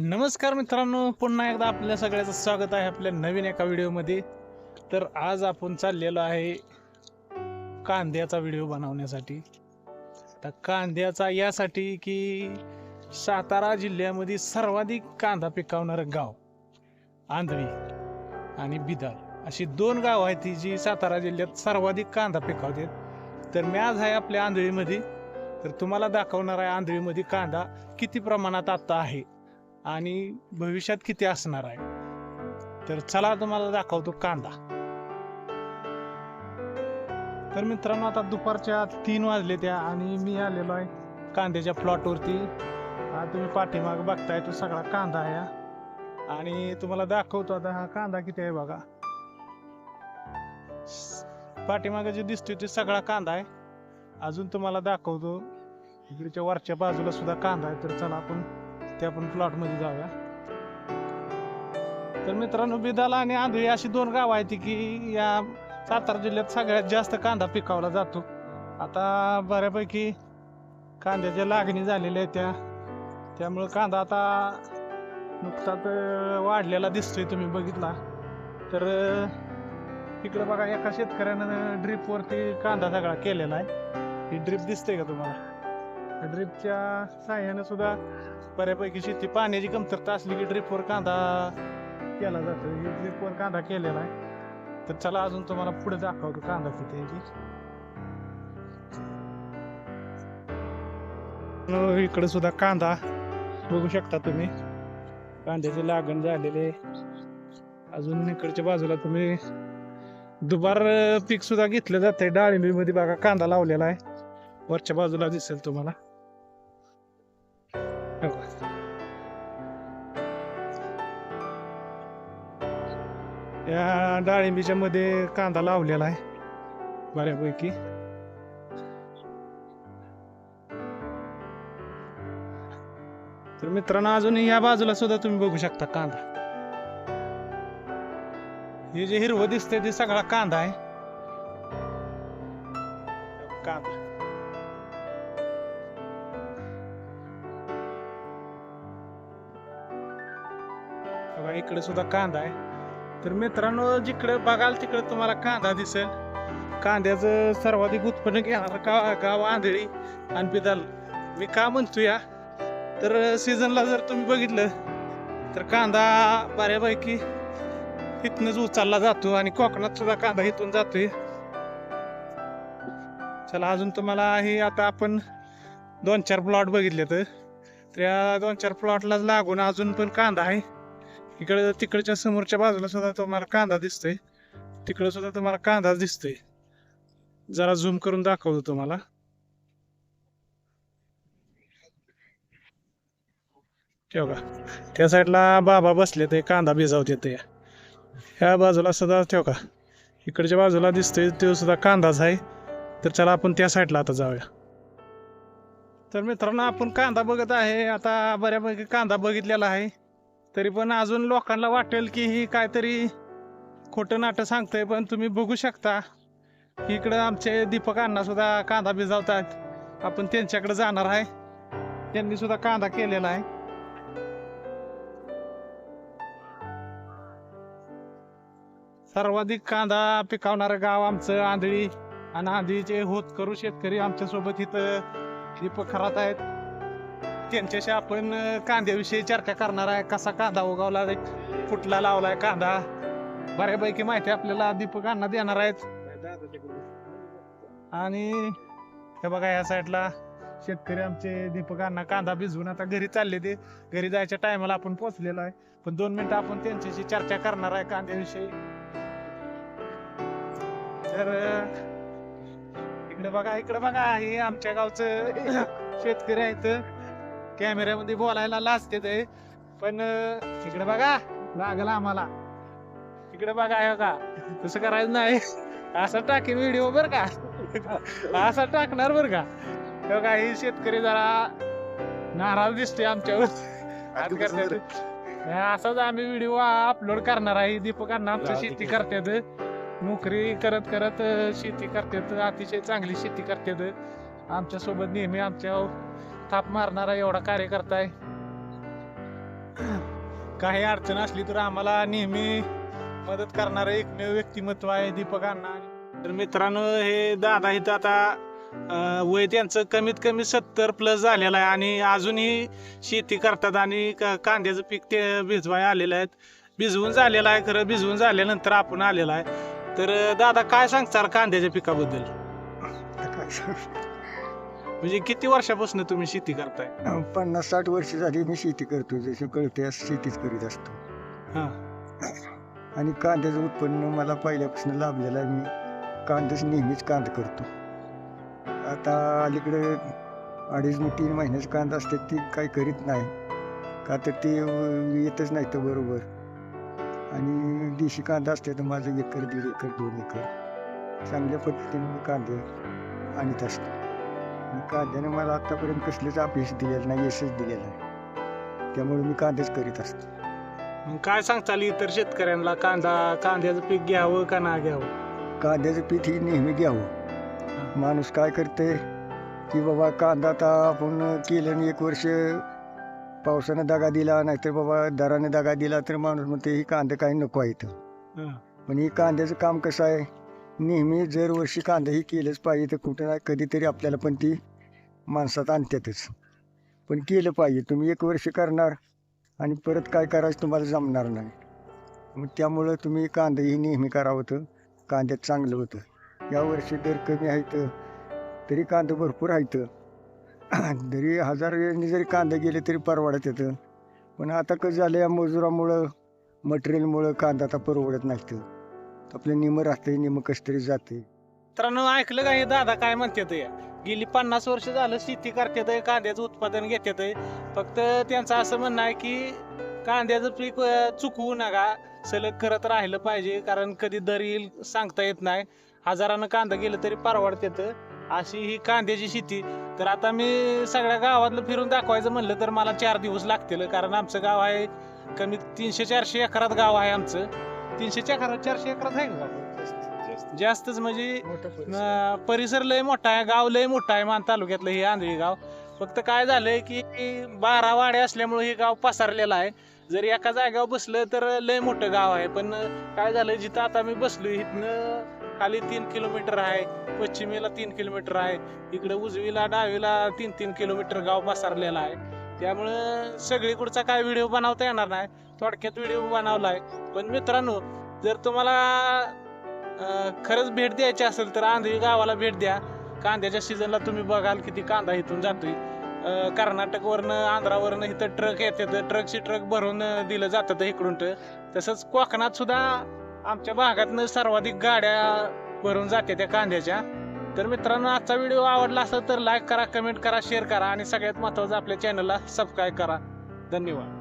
नमस्कार मित्रांनो पुन्हा एकदा आपल्या सगळ्याचं स्वागत आहे आपल्या नवीन एका व्हिडिओमध्ये. तर आज आपण चाललेलो आहे कांद्याचा व्हिडिओ बनवण्यासाठी. तर कांद्याचा यासाठी की सातारा जिल्ह्यामध्ये सर्वाधिक कांदा पिकवणारं गाव आंधळी आणि बिदार अशी दोन गाव आहेत ती जी सातारा जिल्ह्यात सर्वाधिक कांदा पिकवतात. तर मी आज आहे आपल्या आंधळीमध्ये. तर तुम्हाला दाखवणार आहे आंधळीमध्ये कांदा किती प्रमाणात आत्ता आहे. आणि भविष्यात किती असणार आहे? तर चला तुम्हाला दाखवतो कांदा. तर मित्रांनो आता दुपारच्या तीन वाजले त्या आणि मी आलेलो आहे कांद्याच्या प्लॉटवरती हा तुम्ही पाठीमाग बघताय तो सगळा कांदा आहे आणि तुम्हाला दाखवतो आता हा कांदा किती आहे बघा. पाठीमाग जे दिसतोय ते सगळा कांदा आहे. अजून तुम्हाला दाखवतो. इकडच्या वरच्या बाजूला सुद्धा कांदा आहे तर चला आपण त्या पण प्लॉटमध्ये जाऊया. तर मित्रांनो बिदाला आणि आंधळी अशी दोन गाव आहेत की या सातारा जिल्ह्यात सगळ्यात जास्त कांदा पिकावला जातो. आता बऱ्यापैकी कांद्याच्या लागणी झालेल्या आहेत त्या. त्यामुळं कांदा आता नुकताच वाढलेला दिसतोय तुम्ही बघितला. तर इकडं बघा एका शेतकऱ्यानं ड्रीपवरती कांदा सगळा केलेला आहे. ही ड्रीप दिसते का तुम्हाला? ड्रीपच्या साह्यानं सुद्धा बऱ्यापैकी शेती पाण्याची कमतरता असली की ड्रिपवर कांदा केला जातो. हे कांदा केलेला आहे. तर चला अजून तुम्हाला पुढे दाखवतो कांदा किती आहे हो, इकडे सुद्धा कांदा बघू शकता तुम्ही. कांद्याचे लागण झालेले अजून इकडच्या बाजूला तुम्ही दुबार पीक सुद्धा घेतलं आहे डाळिंबीमध्ये बघा कांदा लावलेला आहे. वरच्या बाजूला दिसेल तुम्हाला. हे या डाळिंबीच्या मध्ये कांदा लावलेला आहे बऱ्यापैकी. तर मित्रांनो अजून या बाजूला सुद्धा तुम्ही बघू शकता कांदा. हे जे हिरवं दिसतंय ते सगळा कांदा आहे. कांदा. बघा इकडे सुद्धा कांदा आहे. तर मित्रांनो जिकडे बघाल तिकडे तुम्हाला कांदा दिसेल. कांद्याचं सर्वाधिक उत्पन्न घेणारं का गाव आंधळी आणि पिदाल मी का म्हणतो या तर सीझनला जर तुम्ही बघितलं तर कांदा बऱ्यापैकी इथनच उचलला जातो आणि कोकणात सुद्धा कांदा इथून जातोय. चला अजून तुम्हाला हे आता आपण दोन चार प्लॉट बघितले तर त्या दोन चार प्लॉटलाच लागून अजून पण कांदा आहे. इकडे तिकडच्या समोरच्या बाजूला सुद्धा तुम्हाला कांदा दिसतोय. तिकडे सुद्धा तुम्हाला कांदा दिसतोय. जरा झूम करून दाखवतो तुम्हाला. ठेव का त्या साईडला बाबा बसले ते कांदा भिजावत ते ह्या बाजूला सुद्धा ठेव का इकडच्या बाजूला दिसतोय तो सुद्धा कांदाच आहे. तर चला आपण त्या साईडला आता जाऊया. तर मित्रांनो आपण कांदा बघत आहे. आता बऱ्यापैकी कांदा बघितलेला आहे. तरी पण अजून लोकांना वाटेल की ही काहीतरी खोटं नाटं सांगतंय पण तुम्ही बघू शकता इकडं आमचे दीपक अण्णा सुद्धा कांदा भिजवतात आपण त्यांच्याकडे जाणार आहे. त्यांनी सुद्धा कांदा केलेला आहे. सर्वाधिक कांदा पिकवणारं गाव आमचं आंधळी. आणि आंधळीचे होत करू शेतकरी आमच्यासोबत इथं दीपक खरात आहेत. त्यांच्याशी आपण कांद्याविषयी चर्चा करणार आहे. कसा कांदा उगवला कुठला लावलाय कांदा. बऱ्यापैकी माहिती आपल्याला दीपकांना देणार आहेत. आणि हे बघा या साईडला शेतकरी आमचे दीपकांना कांदा भिजवून आता घरी चालले ते. घरी जायच्या टायमाला आपण पोहोचलेलो आहे. पण दोन मिनिटं आपण त्यांच्याशी चर्चा करणार आहे कांद्याविषयी. तर इकडे बघा इकडे बघा हे आमच्या गावचं शेतकरी आहेत. कॅमेऱ्यामध्ये बोलायला लाजते ते पण अं, इकडे बघा लागला आम्हाला. इकडे बघा हे बघा. तसं करायचं नाही. असं टाकेन व्हिडिओ बर का? असं टाकणार बर का? हे बघा हे शेतकरी जरा नाराज दिसतोय आमच्यावर. असाच आम्ही व्हिडिओ अपलोड करणार आहे. दीपकांना आमचं शेती करतात. नोकरी करत करत शेती करतात. अतिशय चांगली शेती करतात. आमच्यासोबत नेहमी आमच्या थाप मारणारा एवढा कार्यकर्ता आहे. काही अडचण असली तर आम्हाला नेहमी मदत करणारं एकमेव व्यक्तिमत्व आहे दीपक अण्णा. तर मित्रांनो हे दादा इथं आता वय त्यांचं कमीत कमी सत्तर प्लस झालेलं आहे आणि अजूनही शेती करतात आणि क- कांद्याचं पीक ते भिजवाय आलेलं आहेत. भिजवून झालेलं आहे खरं भिजवून झाल्यानंतर आपण आलेलं आहे. तर दादा काय सांगताल कांद्याच्या पिकाबद्दल? आता काय सांगू? म्हणजे किती वर्षापासून तुम्ही शेती करताय? अं, पन्नास साठ वर्ष झाली मी शेती करतो जशी कळते असं शेतीच करीत असतो. हा. आणि कांद्याचं उत्पन्न मला पहिल्यापासून लाभलेलं आहे मी कांद्याच नेहमीच कांदा करतो. आता अलीकडे अडीच आणि तीन महिन्याचं कांदा असते ती काही करीत नाही. का तर ते अं, येतच नाही तर बरोबर. आणि देशी कांदा असते तर माझं एकर दीड एकर दोन एकर. चांगल्या पद्धतीने मी कांदे आणत असतो. आणि कांद्याने मला आत्तापर्यंत कसलेच अपयश दिलेलं नाही यशच दिलेलं आहे त्यामुळे मी कांदेच करीत असतो. मग काय सांगताल इतर शेतकऱ्यांना? कांदा कांद्याचं पीक घ्यावं का ना घ्यावं? कांद्याचं पीठ ही नेहमी घ्यावं. माणूस काय करते की बाबा कांदा आता आपण केलं आणि एक वर्ष पावसानं दगा दिला नाहीतर बाबा दराने दगा दिला तर माणूस म्हणते ही कांदा काही नको आहे इथं. पण ही कांद्याचं काम कसं आहे? नेहमी जर वर्षी कांदा ही केलंच पाहिजे तर कुठं ना कधीतरी आपल्याला पण ती माणसात आणतातच. पण केलं पाहिजे तुम्ही एक वर्ष करणार आणि परत काय करायचं तुम्हाला जमणार नाही. मग त्यामुळं तुम्ही कांदाही नेहमी करावं होतं कांद्यात चांगलं होतं. यावर्षी दर कमी आहेत तरी कांदं भरपूर आहेत. जरी हजार वेळाने जरी कांदा गेले तरी परवडत येतं पण आता कसं झालं या मजुरामुळं मटेरियलमुळं कांदा आता परवडत नाही तर आपलं निम राहतंय निम कसं तरी जाते मित्रांनो ऐकलं का हे दादा काय म्हणतात? ते गेली पन्नास वर्ष झालं शेती करतात कांद्याचं उत्पादन घेतात. फक्त त्यांचं असं म्हणणं आहे की कांद्याचं पीक अं, चुकवू नका. सलग करत राहिलं पाहिजे कारण कधी दर येईल सांगता येत नाही. हजारानं कांदा गेलं तरी परवडतात. अशी ही कांद्याची शेती. तर आता मी सगळ्या गावातलं फिरून दाखवायचं म्हणलं तर मला चार दिवस लागतील कारण आमचं गाव आहे कमी तीनशे चारशे एकरात गाव आहे आमचं. तीनशे एकरात चारशे एकरात आहे का? गाव? जास्तच म्हणजे परिसर. लय मोठा आहे गाव लय मोठा आहे मान तालुक्यातलं हे आंधळी गाव. फक्त काय झालंय की बारा वाडे असल्यामुळे हे गाव पसरलेलं आहे. जर एका जागेवर बसलं तर लय मोठं गाव आहे. पण काय झालं जिथं आता मी बसलो इथनं खाली तीन किलोमीटर आहे. पश्चिमेला तीन किलोमीटर आहे. इकडे उजवीला डावीला तीन तीन किलोमीटर गाव पसरलेलं आहे. त्यामुळं सगळीकडचा काय व्हिडिओ बनवता येणार नाही. थोडक्यात व्हिडिओ बनवलाय. पण मित्रांनो जर तुम्हाला खरंच भेट द्यायची असेल तर आंधळी गावाला भेट द्या. कांद्याच्या सीझनला तुम्ही बघाल किती कांदा इथून जातोय. कर्नाटकवरनं आंध्रावरनं इथं ट्रक येतात. ट्रकशी ट्रक भरून दिलं जातं इकडून तर. तसंच कोकणात सुद्धा आमच्या भागातनं सर्वाधिक गाड्या भरून जाते त्या कांद्याच्या. तर मित्रांनो आजचा व्हिडिओ आवडला असेल तर लाईक करा कमेंट करा शेअर करा आणि सगळ्यात महत्त्वाचं आपल्या चॅनलला सबस्क्राईब करा. धन्यवाद.